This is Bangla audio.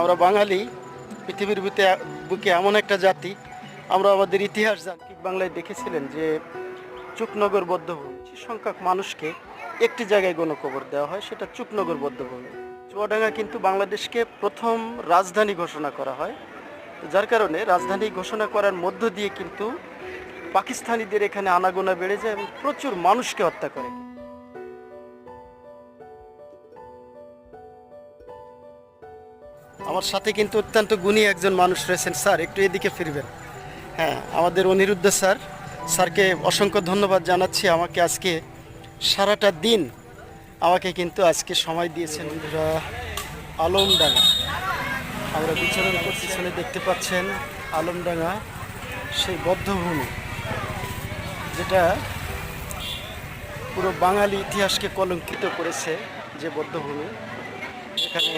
আমরা বাঙালি, পৃথিবীর বুকে বুকে এমন একটা জাতি, আমরা আমাদের ইতিহাস জানি বাংলায় দেখেছিলেন যে চুকনগর বদ্ধভূমি যে সংখ্যক মানুষকে একটি জায়গায় গণকবর দেওয়া হয়, সেটা চুকনগর বদ্ধভূমি চুয়াডাঙ্গা কিন্তু বাংলাদেশকে প্রথম রাজধানী ঘোষণা করা হয়। যার কারণে রাজধানী ঘোষণা করার মধ্য দিয়ে কিন্তু পাকিস্তানিদের এখানে আনাগোনা বেড়ে যায় এবং প্রচুর মানুষকে হত্যা করে। আমার সাথে কিন্তু অত্যন্ত গুণী একজন মানুষ রয়েছেন, স্যার। একটু এদিকে ফিরবেন। হ্যাঁ আমাদের অনিরুদ্ধ স্যার। স্যারকে অসংখ্য ধন্যবাদ জানাচ্ছি। আমাকে আজকে সারাটা দিন আমাকে কিন্তু আজকে সময় দিয়েছেন আলমডাঙ্গা। আমরা বিচরণ করছি পিছনে দেখতে পাচ্ছেন আলমডাঙ্গা, সেই বদ্ধভূমি, যেটা পুরো বাঙালি ইতিহাসকে কলঙ্কিত করেছে যে বদ্ধভূমি। এখানে